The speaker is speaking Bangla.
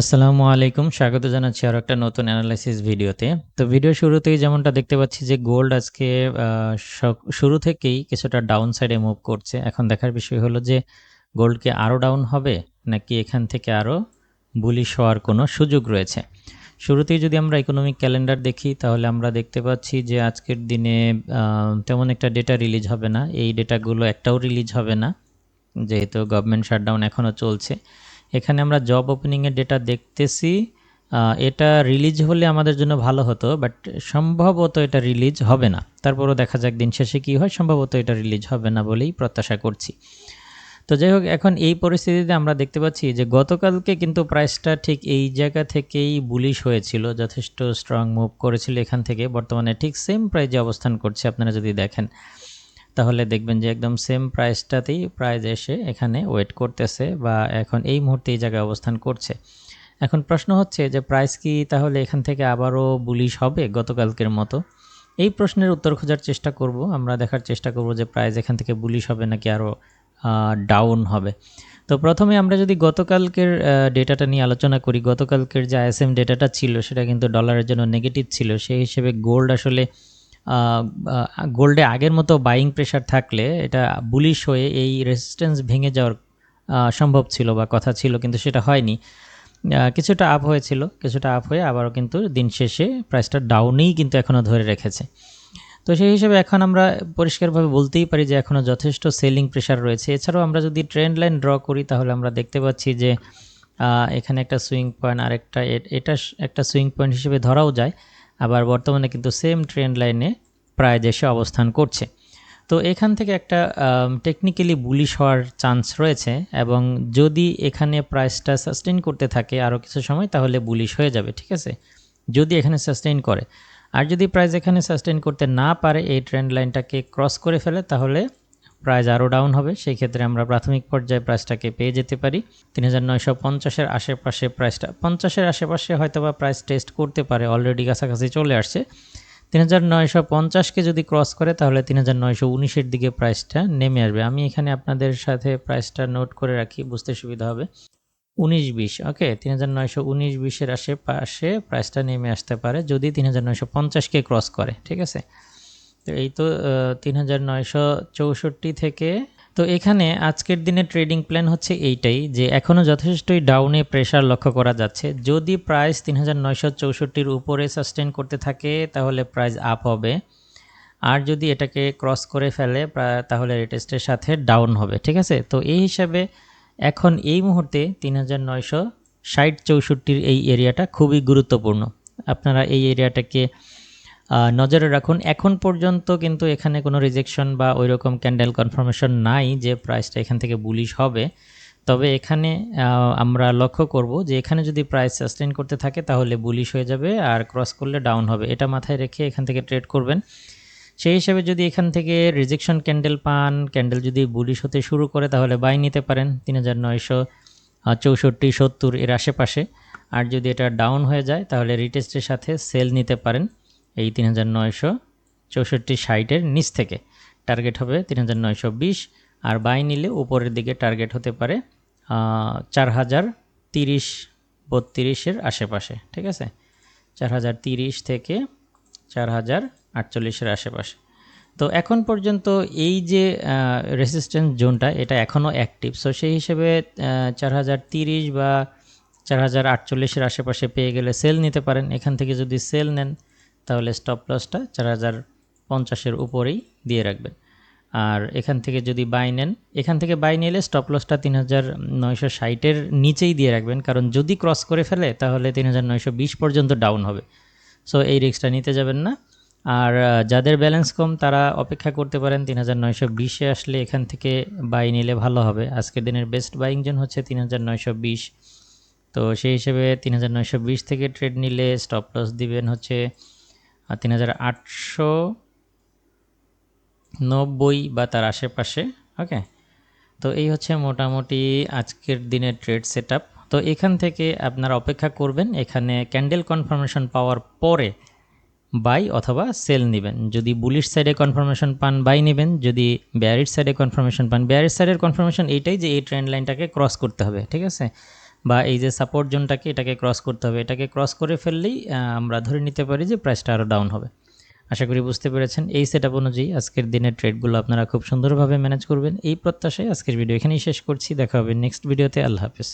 আসসালামু আলাইকুম। স্বাগত জানাচ্ছি আরও একটা নতুন অ্যানালাইসিস ভিডিওতে তো ভিডিও শুরুতেই যেমনটা দেখতে পাচ্ছি যে গোল্ড আজকে শুরু থেকেই কিছুটা ডাউন সাইডে মুভ করছে। এখন দেখার বিষয় হলো যে গোল্ডকে আরও ডাউন হবে, নাকি এখান থেকে আরও বুলিশ হওয়ার কোনো সুযোগ রয়েছে? শুরুতেই যদি আমরা ইকোনমিক ক্যালেন্ডার দেখি, তাহলে আমরা দেখতে পাচ্ছি যে আজকের দিনে তেমন একটা ডেটা রিলিজ হবে না। এই ডেটাগুলো একটাও রিলিজ হবে না। যেহেতু গভর্নমেন্ট শাটডাউন এখনও চলছে। এখানে আমরা জব ওপেনিংয়ের ডেটা দেখতেছি। এটা রিলিজ হলে আমাদের জন্য ভালো হতো বাট সম্ভবত এটা রিলিজ হবে না। তারপরও দেখা যাক দিন শেষে কী হয়, সম্ভবত এটা রিলিজ হবে না বলেই প্রত্যাশা করছি। তো যাই হোক, এখন এই পরিস্থিতিতে আমরা দেখতে পাচ্ছি যে গতকালকে কিন্তু প্রাইসটা ঠিক এই জায়গা থেকেই বুলিশ হয়েছিল, যথেষ্ট স্ট্রং মুভ করেছিল এখান থেকে। বর্তমানে ঠিক সেম প্রাইজে অবস্থান করছে, আপনারা যদি দেখেন। তাহলে দেখবেন যে একদম সেম প্রাইসটাতেই প্রাইস এসে এখানে ওয়েট করতেছে বা এখন এই মুহূর্তে এই জায়গায় অবস্থান করছে। এখন প্রশ্ন হচ্ছে যে প্রাইস কি তাহলে এখান থেকে আবারও বুলিশ হবে গতকালকের মতো? এই প্রশ্নের উত্তর খোঁজার চেষ্টা করব। আমরা দেখার চেষ্টা করব যে প্রাইস এখান থেকে বুলিশ হবে নাকি আরও ডাউন হবে। তো প্রথমে আমরা যদি গতকালকের ডেটাটা নিয়ে আলোচনা করি, গতকালকের যে আইএসএম ডেটাটা ছিল সেটা কিন্তু ডলারের জন্য নেগেটিভ ছিল। সেই হিসেবে গোল্ড আসলে গোল্ডে আগের মতো বাইং প্রেশার থাকলে এটা বুলিশ হয়ে এই রেজিস্ট্যান্স ভেঙে যাওয়ার সম্ভব ছিল বা কথা ছিল, কিন্তু সেটা হয়নি। কিছুটা আপ হয়েছিল, কিছুটা আপ হয়ে আবারও কিন্তু দিন শেষে প্রাইসটা ডাউনেই কিন্তু এখনও ধরে রেখেছে। তো সেই হিসেবে এখন আমরা পরিষ্কারভাবে বলতেই পারি যে এখনও যথেষ্ট সেলিং প্রেশার রয়েছে। এছাড়াও আমরা যদি ট্রেন্ড লাইন ড্র করি, তাহলে আমরা দেখতে পাচ্ছি যে এখানে একটা সুইং পয়েন্ট আর একটা এটা একটা সুইং পয়েন্ট হিসেবে ধরাও যায়। আবার বর্তমানে কিন্তু সেম ট্রেন্ড লাইনে প্রায় দেশে অবস্থান করছে। তো এখান থেকে একটা টেকনিক্যালি বুলিশ হওয়ার চান্স রয়েছে এবং যদি এখানে প্রাইসটা সাস্টেইন করতে থাকে আরও কিছু সময়, তাহলে বুলিশ হয়ে যাবে, ঠিক আছে? যদি এখানে সাস্টেইন করে। আর যদি প্রাইস এখানে সাস্টেইন করতে না পারে, এই ট্রেন্ড লাইনটাকে ক্রস করে ফেলে, তাহলে প্রাইস আরও ডাউন হবে সেই ক্ষেত্রে আমরা প্রাথমিক পর্যায়ে প্রাইসটাকে পেয়ে যেতে পারি। তিন হাজার নয়শো পঞ্চাশের আশেপাশে প্রাইসটা, পঞ্চাশের আশেপাশে হয়তো বা প্রাইস টেস্ট করতে পারে, অলরেডি কাছাকাছি চলে আসছে। তিন হাজার নয়শো পঞ্চাশকে যদি ক্রস করে, তাহলে তিন হাজার নয়শো উনিশের দিকে প্রাইসটা নেমে আসবে। আমি এখানে আপনাদের সাথে প্রাইসটা নোট করে রাখি, বুঝতে সুবিধা হবে। উনিশ বিশ, ওকে, তিন হাজার নয়শো উনিশ বিশের আশেপাশে প্রাইসটা নেমে আসতে পারে, যদি তিন হাজার নয়শো পঞ্চাশকে ক্রস করে, ঠিক আছে? এই তো তিন হাজার নয়শো চৌষট্টি থেকে। তো এখানে আজকের দিনে ট্রেডিং প্ল্যান হচ্ছে এইটাই, যে এখনও যথেষ্টই ডাউনে প্রেশার লক্ষ্য করা যাচ্ছে। যদি প্রাইস তিন হাজার নয়শো চৌষট্টির উপরে সাস্টেন করতে থাকে, তাহলে প্রাইস আপ হবে। আর যদি এটাকে ক্রস করে ফেলে তাহলে রেটেস্টের সাথে ডাউন হবে, ঠিক আছে? তো এই হিসাবে এখন এই মুহূর্তে তিন হাজার নয়শো ষাট চৌষট্টির এই এরিয়াটা খুবই গুরুত্বপূর্ণ। আপনারা এই এরিয়াটাকে নজরে রাখুন। এখন পর্যন্ত কিন্তু এখানে কোনো রিজেকশন বা ওই রকম ক্যান্ডেল কনফার্মেশন নাই যে প্রাইসটা এখান থেকে বুলিশ হবে। তবে এখানে আমরা লক্ষ্য করব যে এখানে যদি প্রাইস সাস্টেন করতে থাকে তাহলে বুলিশ হয়ে যাবে আর ক্রস করলে ডাউন হবে। এটা মাথায় রেখে এখান থেকে ট্রেড করবেন। সেই হিসাবে যদি এখান থেকে রিজেকশন ক্যান্ডেল পান ক্যান্ডেল যদি বুলিশ হতে শুরু করে তাহলে বাই নিতে পারেন। তিন হাজার নয়শো চৌষট্টি, সত্তর এর আশেপাশে। আর যদি এটা ডাউন হয়ে যায় তাহলে রিটেস্টের সাথে সেল নিতে পারেন। এই তিন হাজার নয়শো চৌষট্টি ষাটের নিচ থেকে। টার্গেট হবে তিন হাজার নয়শো বিশ। আর বাই নিলে উপরের দিকে টার্গেট হতে পারে চার হাজার তিরিশ বত্রিশের আশেপাশে, ঠিক আছে? চার হাজার তিরিশ থেকে চার হাজার আটচল্লিশের আশেপাশে। তো এখন পর্যন্ত এই যে রেসিস্ট্যান্স জোনটা, এটা এখনও অ্যাক্টিভ সো সেই হিসেবে চার হাজার তিরিশ বা চার হাজার আটচল্লিশের আশেপাশে পেয়ে গেলে সেল নিতে পারেন। এখান থেকে যদি সেল নেন তাহলে স্টপ লসটা চার হাজার পঞ্চাশের উপরেই দিয়ে রাখবেন। আর এখান থেকে যদি বাই নেন, এখান থেকে বাই নিলে স্টপ লসটা তিন হাজার নয়শো ষাটের নিচেই দিয়ে রাখবেন। কারণ যদি ক্রস করে ফেলে, তাহলে তিন হাজার নয়শো বিশ পর্যন্ত ডাউন হবে। সো এই রিস্কটা নিতে যাবেন না। আর যাদের ব্যালেন্স কম, তারা অপেক্ষা করতে পারেন তিন হাজার নয়শো বিশে আসলে এখান থেকে বাই নিলে ভালো হবে। আজকের দিনের বেস্ট বাইং জোন হচ্ছে তিন হাজার নয়শো বিশ। তো সেই হিসেবে তিন হাজার নয়শো বিশ থেকে ট্রেড নিলে স্টপ লস দিবেন হচ্ছে তিন হাজার আটশো নব্বই বা তার আশেপাশে ওকে তো এই হচ্ছে মোটামুটি আজকের দিনের ট্রেড সেট তো এখান থেকে আপনারা অপেক্ষা করবেন, এখানে ক্যান্ডেল কনফার্মেশন পাওয়ার পরে বাই অথবা সেল নেবেন। যদি বুলিশ সাইডে কনফার্মেশন পান বাই নেবেন। যদি ব্যারির সাইডে কনফার্মেশন পান ব্যারির সাইডের কনফার্মেশন এইটাই যে এই ট্রেন্ড লাইনটাকে ক্রস করতে হবে, ঠিক আছে? বা এই যে সাপোর্ট জোনটাকে এটাকে ক্রস করতে হবে। এটাকে ক্রস করে ফেললেই আমরা ধরে নিতে পারি যে প্রাইসটা আরও ডাউন হবে। আশা করি বুঝতে পেরেছেন। এই সেট অনুযায়ী আজকের দিনের ট্রেডগুলো আপনারা খুব সুন্দরভাবে ম্যানেজ করবেন। এই প্রত্যাশায় আজকের ভিডিও এখানেই শেষ করছি। দেখা হবে নেক্সট ভিডিওতে আল্লাহ হাফেজ।